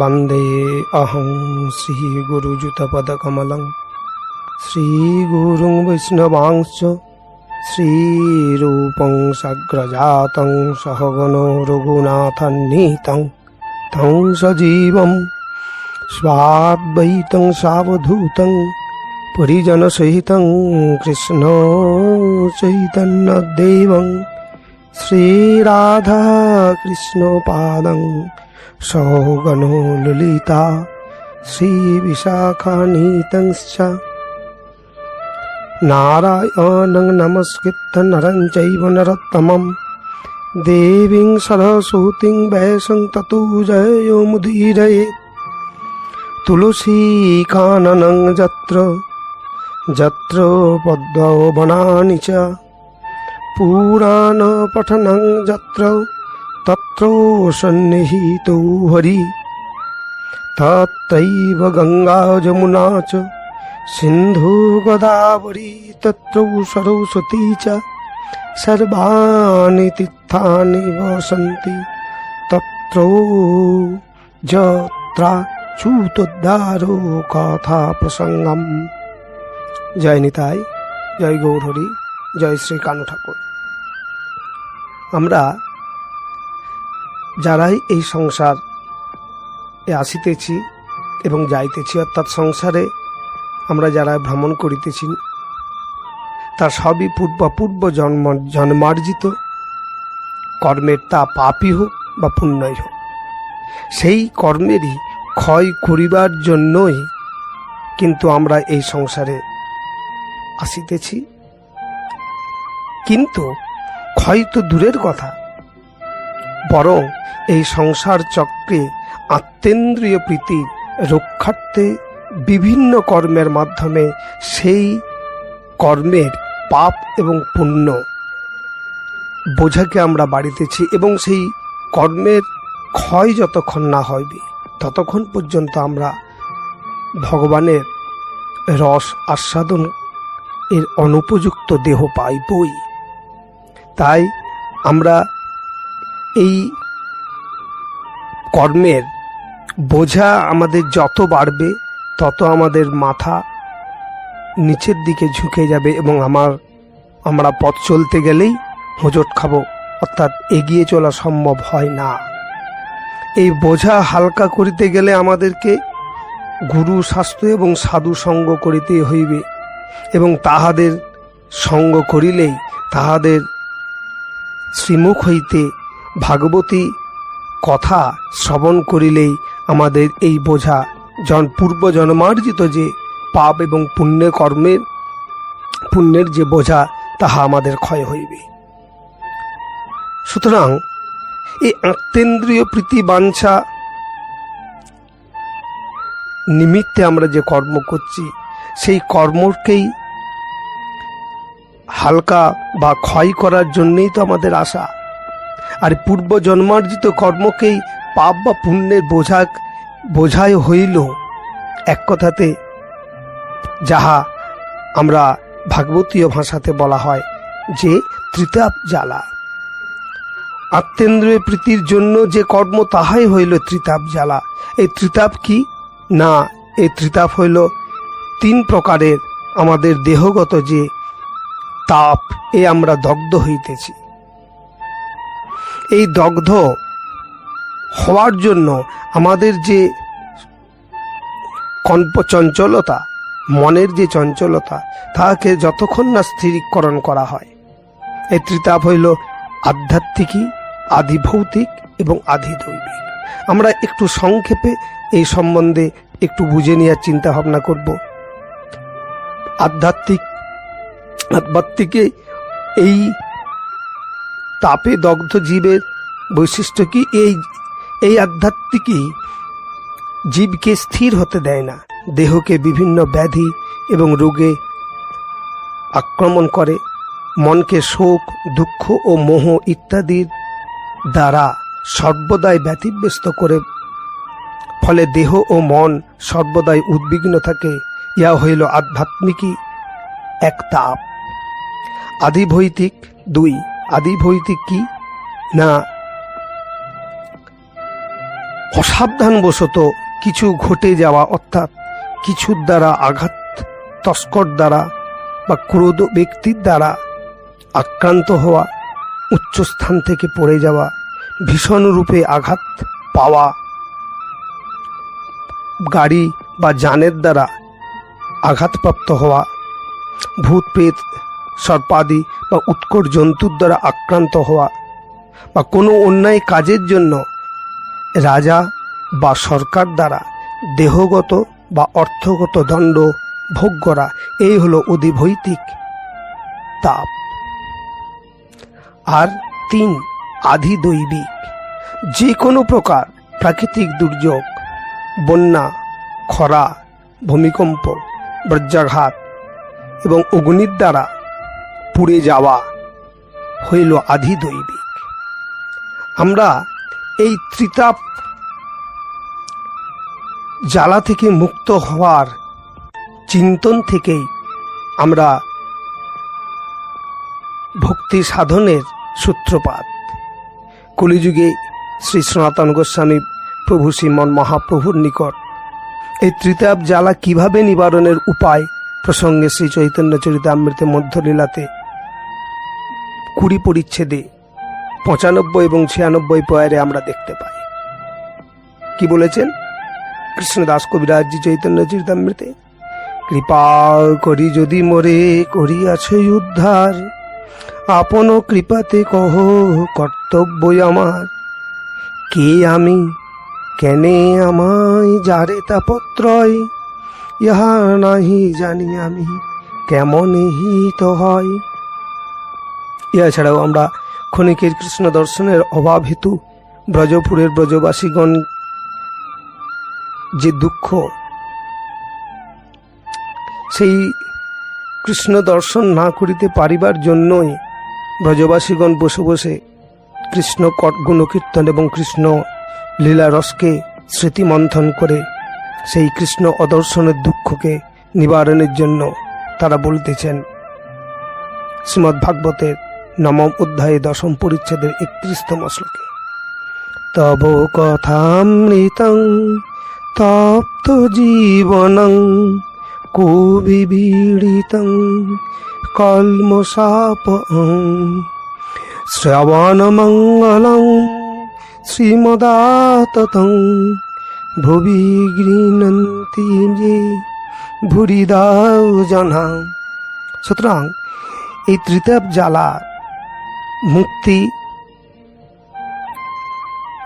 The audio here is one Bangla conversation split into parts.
वन्दे अहं श्रीगुरुयुतपदकमलं श्रीगुरुं वैष्णवांश्च श्रीरूपं सग्रजातं सहगणो रघुनाथन्नीतं तं सजीवं स्वाद्वैतं सावधूतं परिजनसहितं कृष्ण चैतन्यदेवं श्रीराधाकृष्णपादं सौगणो ललिता श्रीविशाखानीतंश्च नारायणं नमस्कृत्य नरं चैव नरोत्तमं देवीं सरस्वतीं वैशं ततो जयो मुदीरयेत् तुलसीकाननं यत्र यत्र पद्मो वनानि च पुराणपठनं यत्र তত্র সন্নিহিত হরি তত্রৈব গঙ্গা যমুনা চ সিন্ধু গোদাবরী তত্র সরস্বতী চ সর্বাণি তীর্থানি বসন্তি তত্র যত্রা চুতোদ্ধারো কথা প্রসঙ্গম জয় নিতাই জয় গৌরহরি জয় শ্রী কানু ঠাকুর আমরা যারাই এই সংসার এ আসিতেছি এবং যাইতেছি অর্থাৎ সংসারে আমরা যারা ভ্রমণ করিতেছি, তার সবই পূর্ব পূর্ব জন্ম, জন্মার্জিত। কর্মের তা পাপই হোক বা পুণ্যই হোক, সেই কর্মেরই ক্ষয় করিবার জন্যই কিন্তু আমরা এই সংসারে আসিতেছি। কিন্তু ক্ষয় তো দূরের কথা বরং এই সংসার চক্রে আত্মেন্দ্রিয় প্রীতির রক্ষার্থে বিভিন্ন কর্মের মাধ্যমে সেই কর্মের পাপ এবং পুণ্য বোঝাকে আমরা বাড়িতেছি এবং সেই কর্মের ক্ষয় যতক্ষণ না হইবে ততক্ষণ পর্যন্ত আমরা ভগবানের রস আস্বাদন এর অনুপযুক্ত দেহ পাইবই। তাই আমরা এই কর্মের বোঝা আমাদের যত বাড়বে, তত আমাদের মাথা নিচের দিকে ঝুঁকে যাবে এবং আমার, আমরা পথ চলতে গেলেই হোঁচট খাব, অর্থাৎ এগিয়ে চলা সম্ভব হয় না। এই বোঝা হালকা করিতে গেলে আমাদেরকে গুরু শাস্ত্র এবং সাধু সঙ্গ করিতে হইবে এবং তাহাদের সঙ্গ করিলেই তাহাদের শ্রীমুখ হইতে ভাগবতী কথা শ্রবণ করিলেই আমাদের এই বোঝা জন পূর্ব জন্মার্জিত যে পাপ এবং পুণ্যের কর্মের, পুণ্যের যে বোঝা, তাহা আমাদের ক্ষয় হইবে। সুতরাং এই আত্মেন্দ্রীয় প্রীতি বাঞ্ছা নিমিত্তে আমরা যে কর্ম করছি, সেই কর্মকেই হালকা বা ক্ষয় করার জন্যেই তো আমাদের আশা। আর পূর্ব জন্মার্জিত কর্মকেই পাপ বা পুণ্যের বোঝা বোঝাই হইল। এক কথাতে যাহা আমরা ভাগবতীয় ভাষাতে বলা হয় যে ত্রিতাপ জ্বালা। আত্মেন্দ্রিয় প্রীতির জন্য যে কর্ম তাহাই হইল ত্রিতাপ জ্বালা। এই ত্রিতাপ কি? না, এই ত্রিতাপ হইল তিন প্রকারের আমাদের দেহগত যে তাপ, এ আমরা দগ্ধ হইতেছি। এই দগ্ধ হওয়ার জন্য আমাদের যে চঞ্চলতা মনের যে চঞ্চলতা তাহাকে যতক্ষণ না স্থিরীকরণ করা হয়। এই ত্রিতাপ হইল আধ্যাত্মিকী, আধিভৌতিক এবং আধিদৈবিক। আমরা একটু সংক্ষেপে এই সম্বন্ধে একটু বুঝে নেওয়ার চিন্তা ভাবনা করব। আধ্যাত্মিক, আধ্যাত্মিকে এই তাপে দগ্ধ জীবের বৈশিষ্ট্য কি? এই এই আধ্যাত্মিকই জীবকে স্থির হতে দেয় না। দেহকে বিভিন্ন ব্যাধি এবং রোগে আক্রমণ করে। মনকে শোক, দুঃখ ও মোহ ইত্যাদির দ্বারা সর্বদাই ব্যতিব্যস্ত করে, ফলে দেহ ও মন সর্বদাই উদ্বিগ্ন থাকে। ইয়া হইল আধ্যাত্মিকই এক তাপ। আদিভৈতিক দুই আদিভৈতিক কি? না, অসাবধানবশত কিছু ঘটে যাওয়া অর্থাৎ কিছুর দ্বারা আঘাত, তস্কর দ্বারা বা ক্রোধ ব্যক্তির দ্বারা আক্রান্ত হওয়া, উচ্চস্থান থেকে পড়ে যাওয়া, ভীষণ রূপে আঘাত পাওয়া গাড়ি বা যানের দ্বারা আঘাতপ্রাপ্ত হওয়া, ভূত, প্রেত, সর্পাদি বা উৎকট জন্তুর দ্বারা আক্রান্ত হওয়া বা কোনো অন্যায় কাজের জন্য রাজা বা সরকার দ্বারা দেহগত বা অর্থগত দণ্ড ভোগ করা, এই হলো অধিভৈতিক তাপ। আর তিন, আধিদৈবিক। যে কোনো প্রকার প্রাকৃতিক দুর্যোগ, বন্যা, খরা, ভূমিকম্প, বজ্রাঘাত এবং অগ্নির দ্বারা পুড়ে যাওয়া হইল আধিদৈবিক। আমরা এই ত্রিতাপ জ্বালা থেকে মুক্ত হওয়ার চিন্তন থেকেই আমরা ভক্তি সাধনের সূত্রপাত। কলিযুগে শ্রী সনাতন গোস্বামী প্রভু শ্রীমন মহাপ্রভুর নিকট এই ত্রিতাপ জ্বালা কীভাবে নিবারণের উপায় প্রসঙ্গে শ্রী চৈতন্য চরিতামৃতের মধ্যলীলাতে কুড়ি পরিচ্ছেদে, পঁচানব্বই এবং ছিয়ানব্বই পয়ারে আমরা দেখতে পাই। কি বলেছেন? কৃষ্ণদাস কবিরাজজি চৈতন্য চরিতামৃতে কৃপা করি যদি মোরে, করিয়াছে উদ্ধার। আপন কৃপাতে কহ, কর্তব্যই আমার। কে আমি? কেনে আমায়? যারে তাপত্রয় ইহা নাহি জানি আমি, কেমন হিত হয়? ইহা ছাড়াও আমরা ক্ষণিকের কৃষ্ণ দর্শনের অভাব হেতু ব্রজপুরের ব্রজবাসীগণ যে দুঃখ, সেই কৃষ্ণ দর্শন না করিতে পারিবার জন্যই ব্রজবাসীগণ বসে বসে কৃষ্ণ গুণকীর্তন এবং কৃষ্ণ লীলা রসকে স্মৃতিমন্থন করে সেই কৃষ্ণ অদর্শনের দুঃখকে নিবারণের জন্য তারা বলতেছেন শ্রীমদ্ ভাগবতের নবম অধ্যায়ে দশম পরিচ্ছেদের একত্রিশতম শ্লোকে। তব কথামৃতং তপ্ত জীবনং, কুবিবীড়িতং কলমশাপং শ্রবণমঙ্গলং, শ্রীমদাততং, ভুবি গৃহণন্তি যে ভুরিদাও জনা সুতরাং এই ত্রিতাপ জ্বালা মুক্তি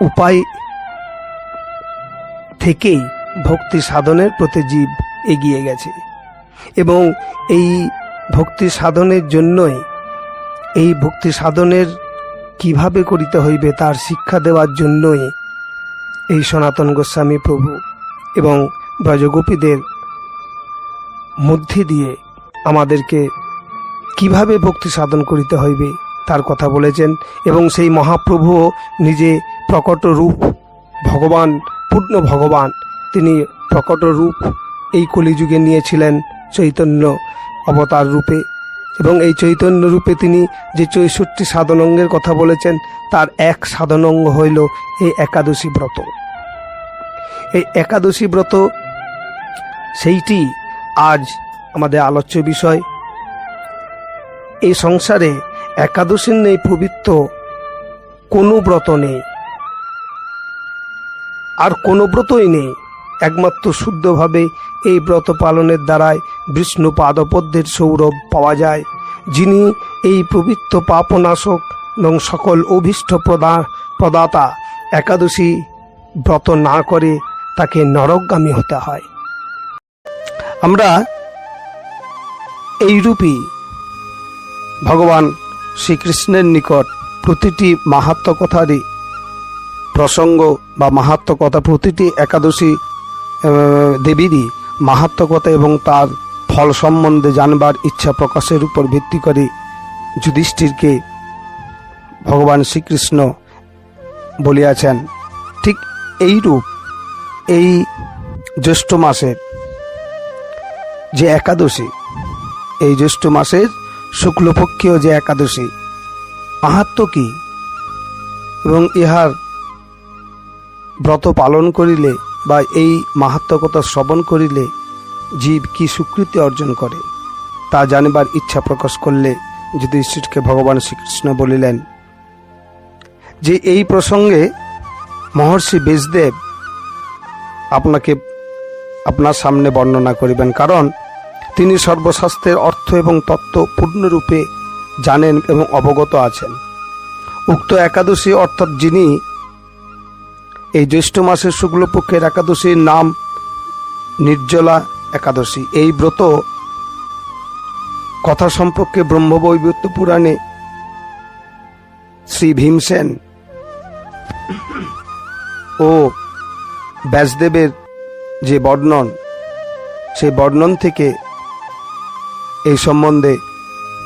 উপায় থেকেই ভক্তি সাধনের প্রতি জীব এগিয়ে গেছে। এবং এই ভক্তি সাধনের জন্যই, এই ভক্তি সাধনের কীভাবে করিতে হইবে তার শিক্ষা দেওয়ার জন্যই এই সনাতন গোস্বামী প্রভু এবং ব্রজগোপীদের মধ্যে দিয়ে আমাদেরকে কীভাবে ভক্তি সাধন করিতে হইবে তার কথা বলেছেন এবং সেই মহাপ্রভুও নিজে প্রকট রূপ ভগবান, পূর্ণ ভগবান, তিনি প্রকট রূপ এই কলিযুগে নিয়েছিলেন চৈতন্য অবতার রূপে। এবং এই চৈতন্য রূপে তিনি যে চৌষট্টি সাধনঙ্গের কথা বলেছেন, তার এক সাধনঙ্গ হইল এই একাদশী ব্রত। এই একাদশী ব্রত, সেইটি আজ আমাদের আলোচ্য বিষয়। এই সংসারে একাদশীর নেই পবিত্র, কোনো ব্রত নেই। আর কোনো ব্রতই নেই, একমাত্র শুদ্ধভাবে এই ব্রত পালনের দ্বারায় বিষ্ণু পাদপদ্মের সৌরভ পাওয়া যায়, যিনি এই পবিত্র পাপনাশক এবং সকল অভীষ্ট প্রদা, প্রদাতা একাদশী ব্রত না করে তাকে নরকগামী হতে হয়। আমরা এইরূপই ভগবান শ্রীকৃষ্ণের নিকট প্রতিটি মাহাত্ম কথারই প্রসঙ্গ বা মাহাত্ম কথা প্রতিটি একাদশী দেবীরই মাহাত্ম কথা এবং তার ফল সম্বন্ধে জানবার ইচ্ছা প্রকাশের উপর ভিত্তি করে যুধিষ্ঠিরকে ভগবান শ্রীকৃষ্ণ বলিয়াছেন। ঠিক এইরূপ এই জ্যৈষ্ঠ মাসের যে একাদশী, এই জ্যৈষ্ঠ মাসের শুক্লপক্ষীয় যে একাদশী, মাহাত্ম কি? এবং ইহার ব্রত পালন করিলে বা এই মাহাত্মকতা শ্রবণ করিলে জীব কি স্বীকৃতি অর্জন করে, তা জানিবার ইচ্ছা প্রকাশ করলে যুধিষ্ঠিরকে ভগবান শ্রীকৃষ্ণ বলিলেন, যে এই প্রসঙ্গে মহর্ষি বেশদেব আপনাকে আপনার সামনে বর্ণনা করিবেন। কারণ তিনি সর্বশাস্ত্রের অর্থ এবং তত্ত্ব পূর্ণরূপে জানেন এবং অবগত আছেন। উক্ত একাদশী অর্থাৎ যিনি এই জ্যৈষ্ঠ মাসের শুক্লপক্ষের একাদশীর নাম নির্জলা একাদশী। এই ব্রত কথা সম্পর্কে ব্রহ্মবৈবত্য পুরাণে শ্রী ভীমসেন ও ব্যাসদেবের যে বর্ণন সেই বর্ণন থেকে এই সম্বন্ধে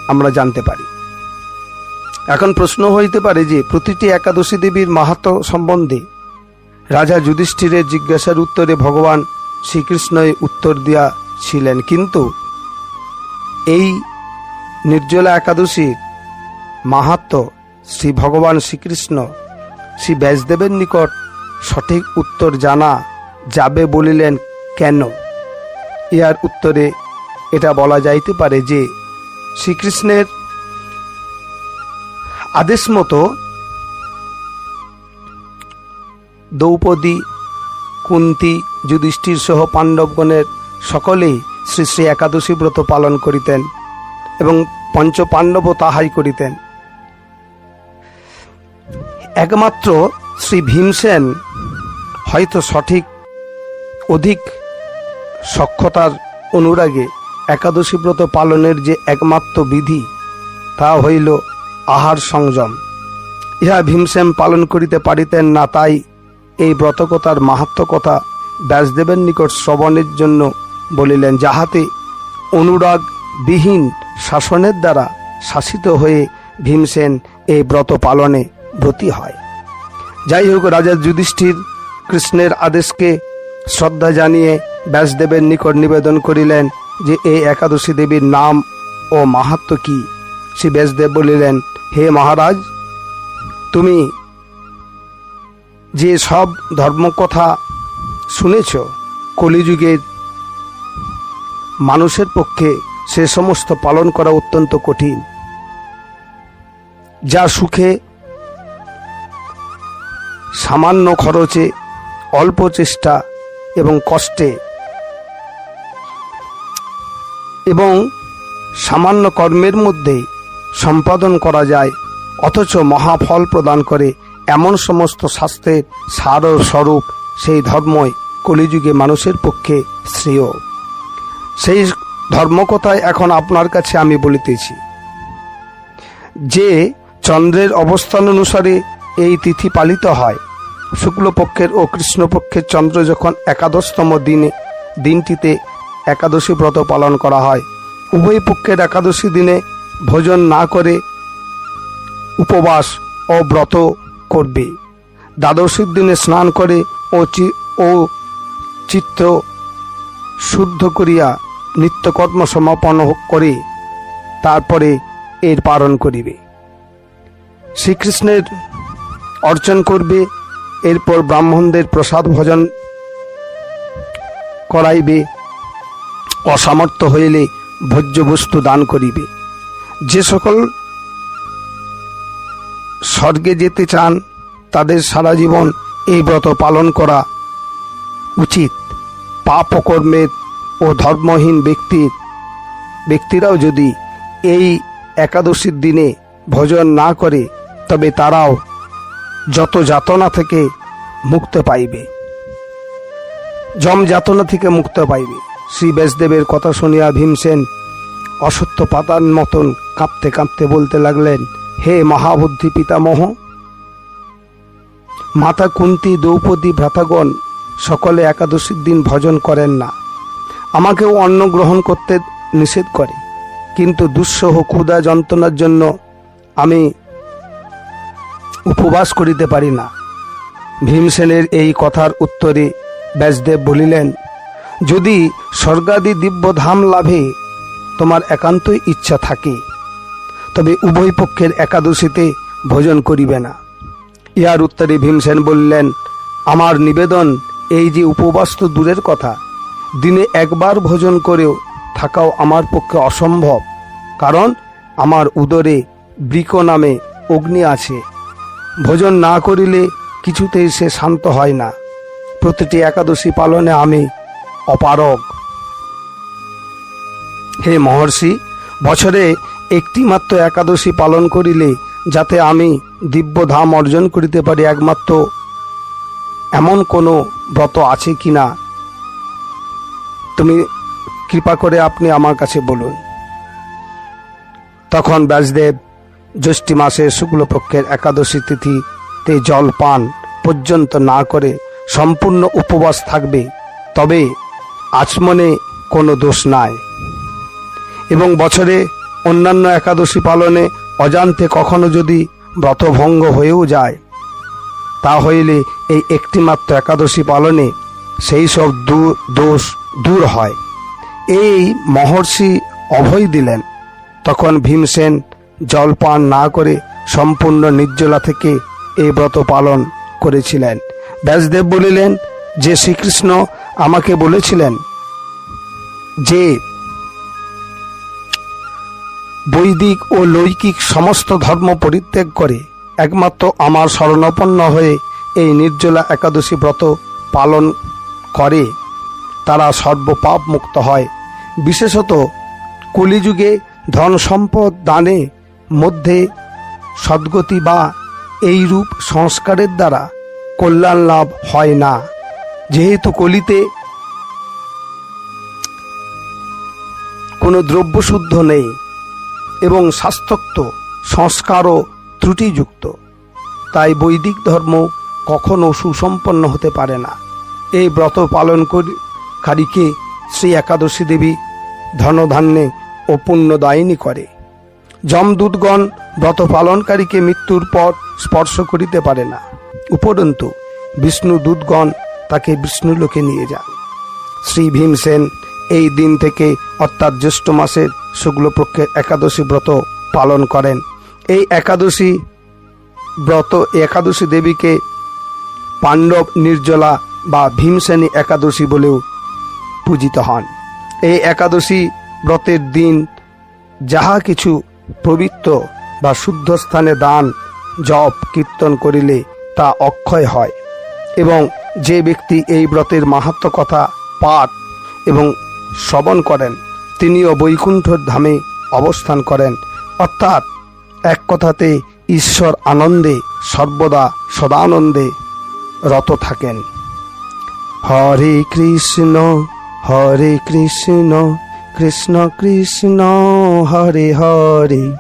আমরা জানতে পারি। এখন প্রশ্ন হইতে পারে যে, প্রতিটি একাদশী দেবীর মাহাত্ম সম্বন্ধে রাজা যুধিষ্ঠিরের জিজ্ঞাসার উত্তরে ভগবান শ্রীকৃষ্ণই উত্তর দিয়া ছিলেন কিন্তু এই নির্জলা একাদশীর মাহাত্ম শ্রী ভগবান শ্রীকৃষ্ণ শ্রী ব্যাসদেবের নিকট সঠিক উত্তর জানা যাবে বলিলেন কেন? ইহার উত্তরে এটা বলা যাইতে পারে যে শ্রীকৃষ্ণের আদেশ মতো দ্রৌপদী, কুন্তি, যুধিষ্ঠির সহ পাণ্ডবগণের সকলেই শ্রী শ্রী একাদশী ব্রত পালন করিতেন এবং পঞ্চ পাণ্ডবও তাহাই করিতেন। একমাত্র শ্রী ভীমসেন হয়তো সঠিক অধিক সক্ষতার অনুরাগে একাদশী ব্রত পালনের যে একমাত্র বিধি, তা হইল আহার সংযম। ইহা ভীমসেন পালন করিতে পারিতেন না, তাই এই ব্রতকতার মাহাত্ম কথা ব্যাসদেবের নিকট শ্রবণের জন্য বলিলেন, যাহাতে অনুরাগ বিহীন শাসনের দ্বারা শাসিত হয়ে ভীমসেন এই ব্রত পালনে ব্রতী হয়। যাই হোক, রাজা যুধিষ্ঠির কৃষ্ণের আদেশকে শ্রদ্ধা জানিয়ে ব্যাসদেবের নিকট নিবেদন করিলেন যে এই একাদশী দেবীর নাম ও মাহাত্ম কি? শ্রী ব্যাসদেব বলিলেন, হে মহারাজ, তুমি যে সব ধর্মকথা শুনেছ, কলিযুগের মানুষের পক্ষে সে সমস্ত পালন করা অত্যন্ত কঠিন, যা সুখে, সামান্য খরচে, অল্প চেষ্টা এবং কষ্টে এবং সামান্য কর্মের মধ্যে সম্পাদন করা যায়, অথচ মহাফল প্রদান করে এমন সমস্ত শাস্ত্রের সার স্বরূপ সেই ধর্মই কলিযুগে মানুষের পক্ষে শ্রেয়। সেই ধর্মকথায় এখন আপনার কাছে আমি বলিতেছি, যে চন্দ্রের অবস্থান অনুসারে এই তিথি পালিত হয়, শুক্লপক্ষের ও কৃষ্ণপক্ষের চন্দ্র যখন একাদশতম দিনে, দিনটিতে একাদশী ব্রত পালন করা হয়। উভয় পক্ষের একাদশী দিনে ভোজন না করে উপবাস ও ব্রত করবে। দ্বাদশীর দিনে স্নান করে ও ও চিত্ত শুদ্ধ করিয়া নিত্যকর্ম সমাপন করে তারপরে এর পালন করিবে। শ্রীকৃষ্ণের অর্চন করবে, এরপর ব্রাহ্মণদের প্রসাদ ভজন করাইবে। অসামর্থ্য হইলে ভোজ্য বস্তু দান করিবে। যে সকল স্বর্গে যেতে চান, তাদের সারা জীবন এই ব্রত পালন করা উচিত। পাপ কর্মের ও ধর্মহীন ব্যক্তির ব্যক্তিরাও যদি এই একাদশীর দিনে ভোজন না করে, তবে তারাও যত যাতনা থেকে মুক্ত পাইবে। জম যাতনা থেকে মুক্ত পাইবে। শ্রী ব্যাসদেবের কথা শুনিয়া ভীমসেন অসত্য পাতার মতন কাঁপতে কাঁপতে বলতে লাগলেন, হে মহাবুদ্ধি পিতামহ, মাতা কুন্তি দ্রৌপদী ভ্রাতাগণ সকলে একাদশীর দিন ভজন করেন না। আমাকেও অন্ন গ্রহণ করতে নিষেধ করে। কিন্তু দুঃসহ ক্ষুধা যন্ত্রণার জন্য আমি উপবাস করিতে পারি না। ভীমসেনের এই কথার উত্তরে ব্যাসদেব বলিলেন, যদি স্বর্গাদি দিব্য ধাম লাভে তোমার একান্তই ইচ্ছা থাকে। তবে উভয় পক্ষের একাদশীতে ভোজন করিবে না। ইহার উত্তরে ভীমসেন বললেন, আমার নিবেদন এই যে উপবাস তো দূরের কথা, দিনে একবার ভোজন করেও থাকাও আমার পক্ষে অসম্ভব, কারণ আমার উদরে বৃক নামে অগ্নি আছে। ভোজন না করিলে কিছুতেই সে শান্ত হয় না। প্রতিটি একাদশী পালনে আমি অপারগ। হে মহর্ষি, বছরে একটি মাত্র একাদশী পালন করিলে যাতে আমি দিব্য ধাম অর্জন করিতে পারি একমাত্র, এমন কোনো ব্রত আছে কি না তুমি কৃপা করে আপনি আমার কাছে বলুন। তখন ব্যাসদেব জ্যৈষ্ঠী মাসের শুক্লপক্ষের একাদশী তিথিতে জল পান পর্যন্ত না করে সম্পূর্ণ উপবাস থাকবে, তবে আচমনে কোনো দোষ নাই। এবং বছরে অন্যান্য একাদশী পালনে অজান্তে কখনো যদি ব্রতভঙ্গ হয়েও যায়, তা হইলে এই একটিমাত্র একাদশী পালনে সেই সব দোষ দূর হয়। এই মহর্ষি অভয় দিলেন। তখন ভীমসেন জলপান না করে সম্পূর্ণ নির্জলা থেকে এই ব্রত পালন করেছিলেন। ব্যাসদেব বলিলেন, যে শ্রীকৃষ্ণ আমাকে বলেছিলেন যে বৈদিক ও লৌকিক সমস্ত ধর্ম পরিত্যাগ করে একমাত্র আমার শরণাপন্ন হয়ে এই নির্জলা একাদশী ব্রত পালন করে, তারা সর্বপাপ মুক্ত হয়। বিশেষত কলিযুগে ধন সম্পদ দানে মধ্যে সদ্গতি বা এই রূপ সংস্কারের দ্বারা কল্যাণ লাভ হয় না। যেহেতু কলিতে কোনো দ্রব্যশুদ্ধ নেই এবং স্বাস্থ্যক্ত সংস্কারও ত্রুটিযুক্ত। তাই বৈদিক ধর্ম কখনো সুসম্পন্ন হতে পারে না। এই ব্রত পালন করি- কারীকে শ্রী একাদশী দেবী ধনধান্যে ও পুণ্যদায়িনী করে। যমদূতগণ ব্রত পালনকারীকে মৃত্যুর পর স্পর্শ করিতে পারে না। উপরন্তু বিষ্ণু দূতগণ তাকে বিষ্ণুলোকে নিয়ে যান। শ্রী ভীমসেন এই দিন থেকে অর্থাৎ জ্যৈষ্ঠ মাসের শুক্লপক্ষের একাদশী ব্রত পালন করেন। এই একাদশী ব্রত একাদশী দেবীকে পাণ্ডব, নির্জলা বা ভীমসেনী একাদশী বলেও পূজিত হন। এই একাদশী ব্রতের দিন যাহা কিছু পবিত্র বা শুদ্ধ স্থানে দান, জপ, কীর্তন করিলে তা অক্ষয় হয় এবং যে ব্যক্তি এই ব্রতের মাহাত্ম কথা পাঠ এবং শ্রবণ করেন। তিনিও বৈকুণ্ঠর ধামে অবস্থান করেন। অর্থাৎ এক কথাতে ঈশ্বর আনন্দে, সর্বদা সদানন্দে রত থাকেন। হরে কৃষ্ণ হরে কৃষ্ণ কৃষ্ণ কৃষ্ণ, হরে হরে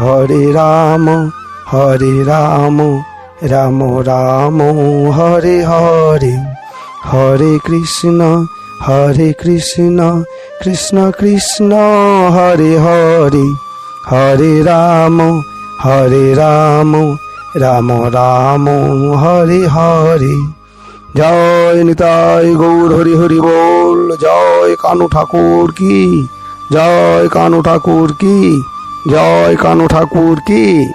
হরে রাম হরে রাম রাম রাম, হরে হরে হরে কৃষ্ণ হরে কৃষ্ণ কৃষ্ণ কৃষ্ণ, হরে হরে। হরে রাম হরে রাম রাম রাম, হরে হরে। জয় নিতাই গৌর হরি হরি বল, জয় কানু ঠাকুর কি? জয় কানু ঠাকুর কি? জয় কানু ঠাকুর কি?